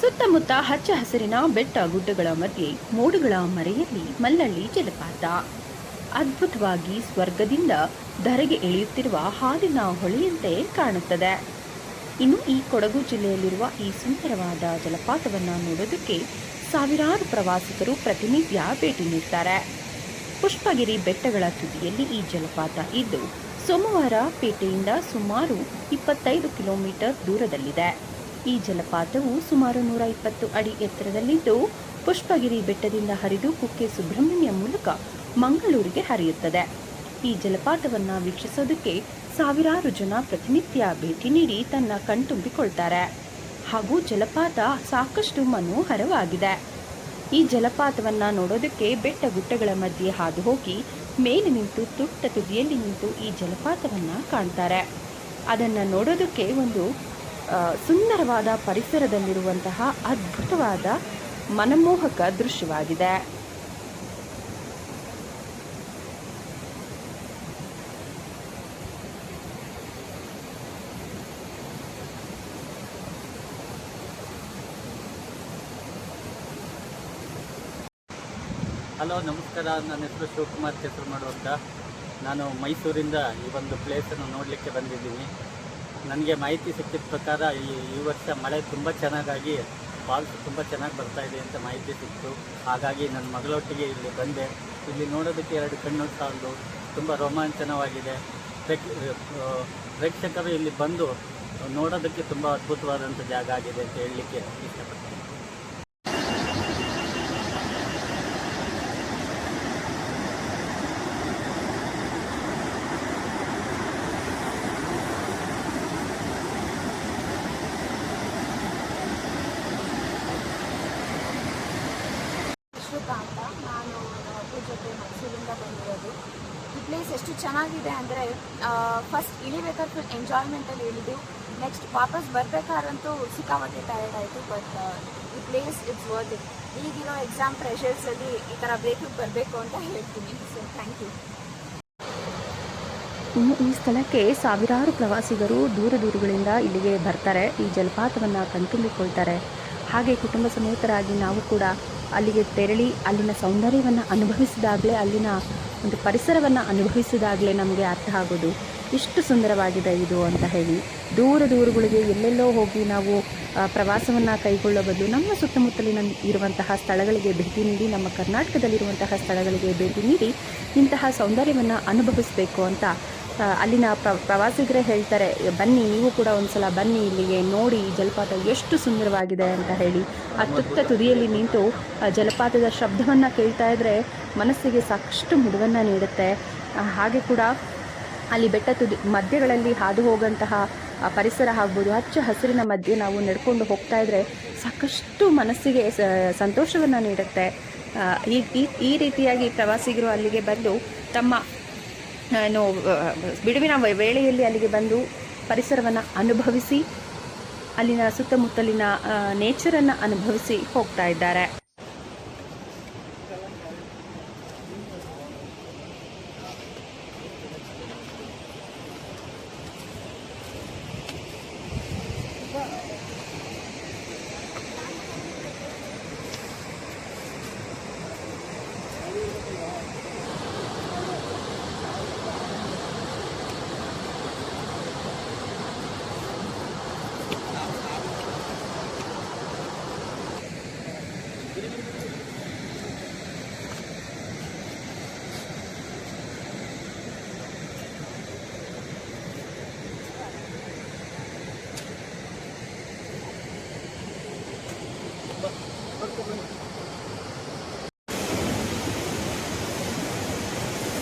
ಸುತ್ತಮುತ್ತ ಹಚ್ಚ ಹಸಿರಿನ ಬೆಟ್ಟ ಗುಡ್ಡಗಳ ಮಧ್ಯೆ ಮೋಡುಗಳ ಮರೆಯಲ್ಲಿ ಮಲ್ಲಳ್ಳಿ ಜಲಪಾತ. ಅದ್ಭುತವಾಗಿ ಸ್ವರ್ಗದಿಂದ ಧರೆಗೆ ಇಳಿಯುತ್ತಿರುವ ಹಾಲಿನ ಹೊಳೆಯಂತೆ ಕಾಣುತ್ತದೆ. ಇನ್ನು ಈ ಕೊಡಗು ಜಿಲ್ಲೆಯಲ್ಲಿರುವ ಈ ಸುಂದರವಾದ ಜಲಪಾತವನ್ನು ನೋಡೋದಕ್ಕೆ ಸಾವಿರಾರು ಪ್ರವಾಸಿಗರು ಪ್ರತಿನಿತ್ಯ ಭೇಟಿ ನೀಡ್ತಾರೆ. ಪುಷ್ಪಗಿರಿ ಬೆಟ್ಟಗಳ ತುದಿಯಲ್ಲಿ ಈ ಜಲಪಾತ ಇದ್ದು, ಸೋಮವಾರ ಪೇಟೆಯಿಂದ ಸುಮಾರು ಇಪ್ಪತ್ತೈದು ಕಿಲೋಮೀಟರ್ ದೂರದಲ್ಲಿದೆ. ಈ ಜಲಪಾತವು ಸುಮಾರು ನೂರ ಇಪ್ಪತ್ತು ಅಡಿ ಎತ್ತರದಲ್ಲಿದ್ದು, ಪುಷ್ಪಗಿರಿ ಬೆಟ್ಟದಿಂದ ಹರಿದು ಕುಕ್ಕೆ ಸುಬ್ರಹ್ಮಣ್ಯ ಮೂಲಕ ಮಂಗಳೂರಿಗೆ ಹರಿಯುತ್ತದೆ. ಈ ಜಲಪಾತವನ್ನು ವೀಕ್ಷಿಸೋದಕ್ಕೆ ಸಾವಿರಾರು ಜನ ಪ್ರತಿನಿತ್ಯ ಭೇಟಿ ನೀಡಿ ತನ್ನ ಕಣ್ತುಂಬಿಕೊಳ್ತಾರೆ ಹಾಗೂ ಜಲಪಾತ ಸಾಕಷ್ಟು ಮನೋಹರವಾಗಿದೆ. ಈ ಜಲಪಾತವನ್ನು ನೋಡೋದಕ್ಕೆ ಬೆಟ್ಟ ಗುಟ್ಟಗಳ ಮಧ್ಯೆ ಹಾದು ಹೋಗಿ ಮೇಲೆ ನಿಂತು ತುಟ್ಟ ತುದಿಯಲ್ಲಿ ನಿಂತು ಈ ಜಲಪಾತವನ್ನು ಕಾಣ್ತಾರೆ. ಅದನ್ನು ನೋಡೋದಕ್ಕೆ ಒಂದು ಸುಂದರವಾದ ಪರಿಸರದಲ್ಲಿರುವಂತಹ ಅದ್ಭುತವಾದ ಮನಮೋಹಕ ದೃಶ್ಯವಾಗಿದೆ. ಹಲೋ, ನಮಸ್ಕಾರ. ನನ್ನ ಹೆಸರು ಶಿವಕುಮಾರ್ ಚಿತ್ರ ಮಾಡುವಂತ. ನಾನು ಮೈಸೂರಿಂದ ಈ ಒಂದು ಪ್ಲೇಸನ್ನು ನೋಡಲಿಕ್ಕೆ ಬಂದಿದ್ದೀನಿ. ನನಗೆ ಮಾಹಿತಿ ಸಿಕ್ಕಿದ ಪ್ರಕಾರ ಈ ಈ ವರ್ಷ ಮಳೆ ತುಂಬ ಚೆನ್ನಾಗಾಗಿ ಫಾಲ್ಸ್ ತುಂಬ ಚೆನ್ನಾಗಿ ಬರ್ತಾ ಇದೆ ಅಂತ ಮಾಹಿತಿ ಸಿಕ್ತು ಹಾಗಾಗಿ ನನ್ನ ಮಗಳೊಟ್ಟಿಗೆ ಇಲ್ಲಿ ಬಂದೆ. ಇಲ್ಲಿ ನೋಡೋದಕ್ಕೆ ಎರಡು ಕಣ್ಣು ಸಾಲದು. ತುಂಬ ರೋಮಾಂಚನವಾಗಿದೆ. ಪ್ರೇಕ್- ಆ, ಪ್ರೇಕ್ಷಕರು ಇಲ್ಲಿ ಬಂದು ನೋಡೋದಕ್ಕೆ ತುಂಬ ಅದ್ಭುತವಾದಂಥ ಜಾಗ ಆಗಿದೆ ಅಂತ ಹೇಳಲಿಕ್ಕೆ ಇಷ್ಟಪಡ್ತೀನಿ. ಅಂತ ನಾನು ಮಕ್ಕಳ ಜೊತೆ ಮೈಸೂರಿಂದ ಬಂದಿರೋದು. ಈ ಪ್ಲೇಸ್ ಎಷ್ಟು ಚೆನ್ನಾಗಿದೆ ಅಂದರೆ ಫಸ್ಟ್ ಇಳಿಬೇಕಾದ್ರೆ ಫುಲ್ ಎಂಜಾಯ್ಮೆಂಟಲ್ಲಿ ಇಳಿದು ನೆಕ್ಸ್ಟ್ ವಾಪಸ್ ಬರಬೇಕಾದ್ರಂತೂ ಸಿಕ್ಕಾಪಟ್ಟೆ ಟಯರ್ಡ್ ಆಯಿತು ಬಟ್ ಈ ಪ್ಲೇಸ್ ಇಟ್ಸ್ ವರ್ತ್ ಇಟ್ ಈಗಿರೋ ಎಕ್ಸಾಮ್ ಪ್ರೆಷರ್ಸಲ್ಲಿ ಈ ಥರ ಬ್ರೇಕಿಗೆ ಬರಬೇಕು ಅಂತ ಹೇಳ್ತೀನಿ. ಸೊ ಥ್ಯಾಂಕ್ ಯು ಇನ್ನು ಈ ಸ್ಥಳಕ್ಕೆ ಸಾವಿರಾರು ಪ್ರವಾಸಿಗರು ದೂರ ದೂರುಗಳಿಂದ ಇಲ್ಲಿಗೆ ಬರ್ತಾರೆ. ಈ ಜಲಪಾತವನ್ನು ಕಣ್ತುಂಬಿಕೊಳ್ತಾರೆ. ಹಾಗೆ ಕುಟುಂಬ ಸಮೇತರಾಗಿ ನಾವು ಕೂಡ ಅಲ್ಲಿಗೆ ತೆರಳಿ ಅಲ್ಲಿನ ಸೌಂದರ್ಯವನ್ನು ಅನುಭವಿಸಿದಾಗಲೇ, ಅಲ್ಲಿನ ಒಂದು ಪರಿಸರವನ್ನು ಅನುಭವಿಸಿದಾಗಲೇ ನಮಗೆ ಅರ್ಥ ಆಗೋದು ಇಷ್ಟು ಸುಂದರವಾಗಿದೆ ಇದು ಅಂತ ಹೇಳಿ. ದೂರ ದೂರುಗಳಿಗೆ ಎಲ್ಲೆಲ್ಲೋ ಹೋಗಿ ನಾವು ಪ್ರವಾಸವನ್ನು ಕೈಗೊಳ್ಳೋ ನಮ್ಮ ಸುತ್ತಮುತ್ತಲಿನ ಇರುವಂತಹ ಸ್ಥಳಗಳಿಗೆ ಭೇಟಿ ನೀಡಿ, ನಮ್ಮ ಕರ್ನಾಟಕದಲ್ಲಿರುವಂತಹ ಸ್ಥಳಗಳಿಗೆ ಭೇಟಿ ನೀಡಿ ಇಂತಹ ಸೌಂದರ್ಯವನ್ನು ಅನುಭವಿಸಬೇಕು ಅಂತ ಅಲ್ಲಿನ ಪ್ರ, ಪ್ರವಾಸಿಗರೇ ಹೇಳ್ತಾರೆ, ಬನ್ನಿ, ನೀವು ಕೂಡ ಒಂದ್ಸಲ ಬನ್ನಿ ಇಲ್ಲಿಗೆ, ನೋಡಿ ಜಲಪಾತ ಎಷ್ಟು ಸುಂದರವಾಗಿದೆ ಅಂತ ಹೇಳಿ. ಆ ತುತ್ತ ತುದಿಯಲ್ಲಿ ನಿಂತು ಜಲಪಾತದ ಶಬ್ದವನ್ನು ಕೇಳ್ತಾ ಇದ್ದರೆ ಮನಸ್ಸಿಗೆ ಸಾಕಷ್ಟು ಮುಡುವನ್ನು ನೀಡುತ್ತೆ. ಹಾಗೆ ಕೂಡ ಅಲ್ಲಿ ಬೆಟ್ಟ ತುದಿ, ಮಧ್ಯಗಳಲ್ಲಿ ಹಾದು ಹೋಗಂತಹ ಪರಿಸರ ಆಗ್ಬೋದು, ಹಚ್ಚ ಹಸಿರಿನ ಮಧ್ಯೆ ನಾವು ನಡ್ಕೊಂಡು ಹೋಗ್ತಾ ಇದ್ದರೆ ಸಾಕಷ್ಟು ಮನಸ್ಸಿಗೆ ಸಂತೋಷವನ್ನು ನೀಡುತ್ತೆ. ಈ- ಈ ರೀತಿಯಾಗಿ ಪ್ರವಾಸಿಗರು ಅಲ್ಲಿಗೆ ಬಂದು ತಮ್ಮ ಆ, ಬಿಡುವಿನ ವೇಳೆಯಲ್ಲಿ ಅಲ್ಲಿಗೆ ಬಂದು ಪರಿಸರವನ್ನು ಅನುಭವಿಸಿ ಅಲ್ಲಿನ ಸುತ್ತಮುತ್ತಲಿನ ನೇಚರನ್ನು ಅನುಭವಿಸಿ ಹೋಗ್ತಾ ಇದ್ದಾರೆ.